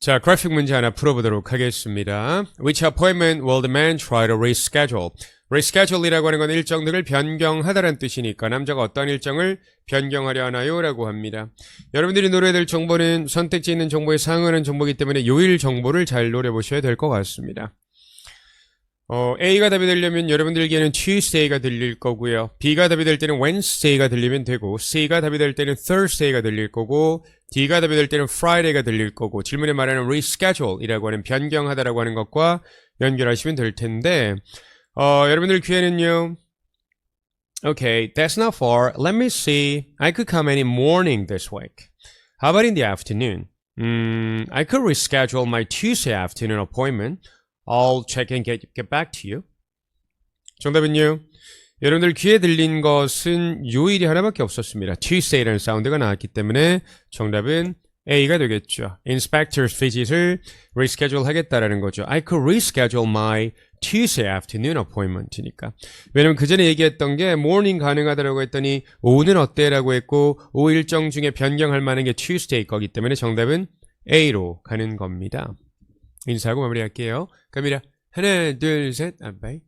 자, 그래픽 문제 하나 풀어보도록 하겠습니다. Which appointment will the man try to reschedule? reschedule이라고 하는 건 일정 등을 변경하다라는 뜻이니까 남자가 어떤 일정을 변경하려 하나요? 라고 합니다. 여러분들이 노려야 될 정보는 선택지 있는 정보에 상응하는 정보이기 때문에 요일 정보를 잘 노려보셔야 될 것 같습니다. 어, A가 답이 되려면 여러분들에게는 Tuesday가 들릴 거고요. B가 답이 될 때는 Wednesday가 들리면 되고, C가 답이 될 때는 Thursday가 들릴 거고, D가 답이 될 때는 Friday가 들릴 거고, 질문에 말하는 reschedule이라고 하는 변경하다라고 하는 것과 연결하시면 될 텐데, 어, 여러분들 귀에는요. Okay, that's not far. Let me see. I could come any morning this week. How about in the afternoon? Mm, I could reschedule my Tuesday afternoon appointment. I'll check and get, get back to you. 정답은요. 여러분들 귀에 들린 것은 요일이 하나밖에 없었습니다. Tuesday라는 사운드가 나왔기 때문에 정답은 A가 되겠죠. Inspector's visit을 reschedule 하겠다라는 거죠. I could reschedule my Tuesday afternoon appointment니까. 왜냐면 그 전에 얘기했던 게 morning 가능하다라고 했더니 오후는 어때라고 했고 오후 일정 중에 변경할 만한 게 Tuesday 거기 때문에 정답은 A로 가는 겁니다. 인사하고 마무리할게요. 갑니다. 하나, 둘, 셋, 안 바이.